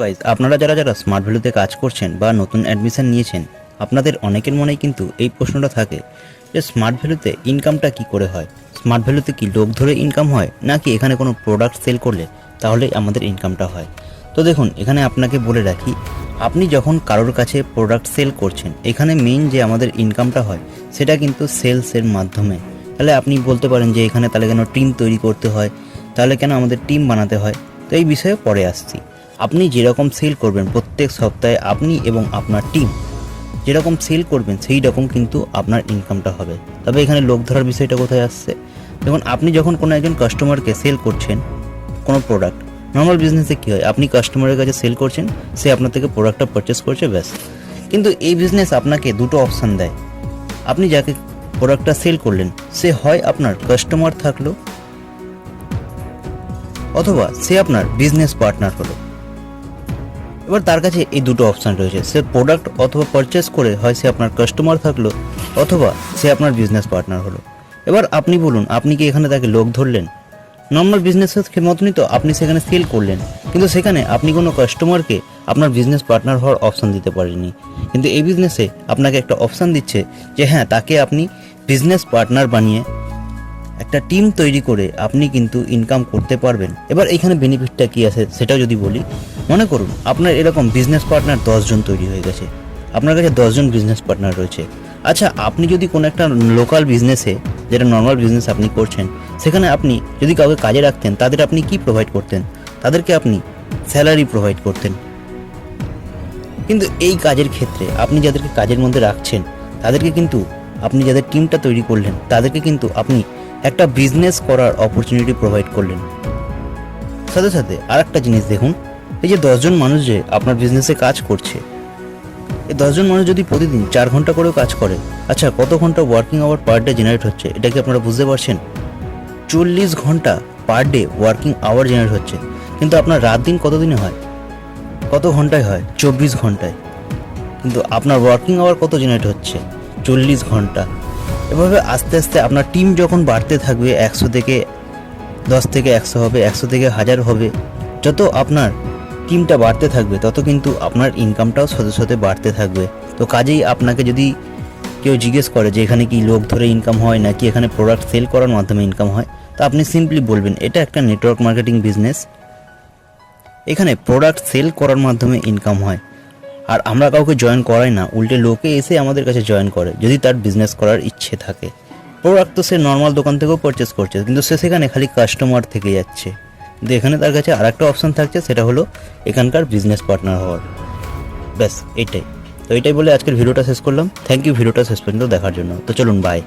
Guys আপনারা যারা যারা স্মার্ট ভ্যালুতে কাজ করছেন বা নতুন অ্যাডমিশন নিয়েছেন, আপনাদের অনেকের মনেই কিন্তু এই প্রশ্নটা থাকে যে স্মার্ট ভ্যালুতে ইনকামটা কি করে হয়? স্মার্ট ভ্যালুতে কি লোক ধরে ইনকাম হয়, নাকি এখানে কোনো প্রোডাক্ট সেল করলে তাহলে আমাদের ইনকামটা হয়? তো দেখুন, এখানে আপনাকে বলে রাখি, আপনি যখন কারোর কাছে প্রোডাক্ট সেল করছেন, এখানে মেইন যে আমাদের ইনকামটা হয়, সেটা কিন্তু সেলসের মাধ্যমে। তাহলে আপনি বলতে পারেন যে এখানে তাহলে কেন টিম তৈরি করতে হয়? তাহলে কেন আমাদের টিম বানাতে হয়? তো এই বিষয়ে পরে আসছি। আপনি যেরকম সেল করবেন প্রত্যেক সপ্তাহে আপনি এবং আপনার টিম যেরকম সেল করবেন সেই রকম কিন্তু আপনার ইনকামটা হবে। তবে এখানে লোক ধরার বিষয়টা কোথায় আসছে? দেখুন, আপনি যখন কোনো একজন কাস্টমারকে সেল করছেন কোনো প্রোডাক্ট নর্মাল বিজনেসে কী হয়? আপনি কাস্টমারের কাছে সেল করছেন, সে আপনার থেকে প্রোডাক্টটা পারচেস করছে, ব্যাস। কিন্তু এই বিজনেস আপনাকে দুটো অপশান দেয়। আপনি যাকে প্রোডাক্টটা সেল করলেন, সে হয় আপনার কাস্টমার থাকল অথবা সে আপনার বিজনেস পার্টনার হলো। এবার তার কাছে এই দুটো অপশান রয়েছে। সে প্রোডাক্ট অথবা পারচেস করে হয় সে আপনার কাস্টমার থাকল অথবা সে আপনার বিজনেস পার্টনার হলো। এবার আপনি বলুন, আপনি কি এখানে তাকে লোক ধরলেন? নর্মাল বিজনেসের মতনই তো আপনি সেখানে সেল করলেন, কিন্তু সেখানে আপনি কোনো কাস্টমারকে আপনার বিজনেস পার্টনার হওয়ার অপশান দিতে পারেননি। কিন্তু এই বিজনেসে আপনাকে একটা অপশান দিচ্ছে যে হ্যাঁ তাকে আপনি বিজনেস পার্টনার বানিয়ে একটা টিম তৈরি করে আপনি কিন্তু ইনকাম করতে পারবেন। এবার এখানে বেনিফিটটা কি আছে সেটাও যদি বলি, মনে করুন আপনার এরকম বিজনেস পার্টনার দশজন তৈরি হয়ে গেছে। আপনার কাছে দশজন বিজনেস পার্টনার রয়েছে। আচ্ছা আপনি যদি কোনো একটা লোকাল বিজনেসে যেটা নর্মাল বিজনেস আপনি করছেন, সেখানে আপনি যদি কাউকে কাজে রাখতেন, তাদের আপনি কি প্রোভাইড করতেন? তাদেরকে আপনি স্যালারি প্রোভাইড করতেন। কিন্তু এই কাজের ক্ষেত্রে আপনি যাদেরকে কাজের মধ্যে রাখছেন, তাদেরকে কিন্তু আপনি যাদের টিমটা তৈরি করলেন, তাদেরকে কিন্তু আপনি একটা বিজনেস করার অপরচুনিটি প্রোভাইড করলেন। সাথে সাথে আর একটা জিনিস দেখুন, এই যে দশজন মানুষ যে আপনার বিজনেসে কাজ করছে, এই দশজন মানুষ যদি প্রতিদিন চার ঘণ্টা করেও কাজ করে আচ্ছা কত ঘণ্টা working hour per day generate হচ্ছে, এটা কি আপনারা বুঝতে পারছেন? চল্লিশ ঘণ্টা per day working hour generate হচ্ছে, কিন্তু আপনার রাত দিন কত দিনে হয়? কত ঘন্টায় হয়? চব্বিশ ঘন্টায়। কিন্তু আপনার ওয়ার্কিং আওয়ার কত জেনারেট হচ্ছে? চল্লিশ ঘণ্টা। এভাবে আস্তে আস্তে আপনার টিম যখন বাড়তে থাকবে, একশো থেকে দশ থেকে একশো হবে, একশো থেকে হাজার হবে, যত আপনার টিমটা বাড়তে থাকবে, তত কিন্তু আপনার ইনকামটাও সাথে সাথে বাড়তে থাকবে। তো কাজেই আপনাকে যদি কেউ জিজ্ঞেস করে যে এখানে কি লোক ধরে ইনকাম হয়, নাকি এখানে প্রোডাক্ট সেল করার মাধ্যমে ইনকাম হয়, তা আপনি সিম্পলি বলবেন, এটা একটা নেটওয়ার্ক মার্কেটিং বিজনেস এখানে প্রোডাক্ট সেল করার মাধ্যমে ইনকাম হয়। আর আমরা কাউকে জয়েন করাই না, উল্টে লোকে এসে আমাদের কাছে জয়েন করে, যদি তার বিজনেস করার ইচ্ছে থাকে। প্রোডাক্ট তো সে নর্মাল দোকান থেকেও পারচেস করছে, কিন্তু সে সেখানে খালি কাস্টমার থেকে যাচ্ছে। কিন্তু এখানে তার কাছে আর একটা অপশান থাকছে, সেটা হলো এখানকার বিজনেস পার্টনার হওয়ার। ব্যাস এটাই তো এটাই বলে আজকের ভিডিওটা শেষ করলাম। থ্যাংক ইউ ভিডিওটা শেষ পর্যন্ত দেখার জন্য। তো চলুন বাই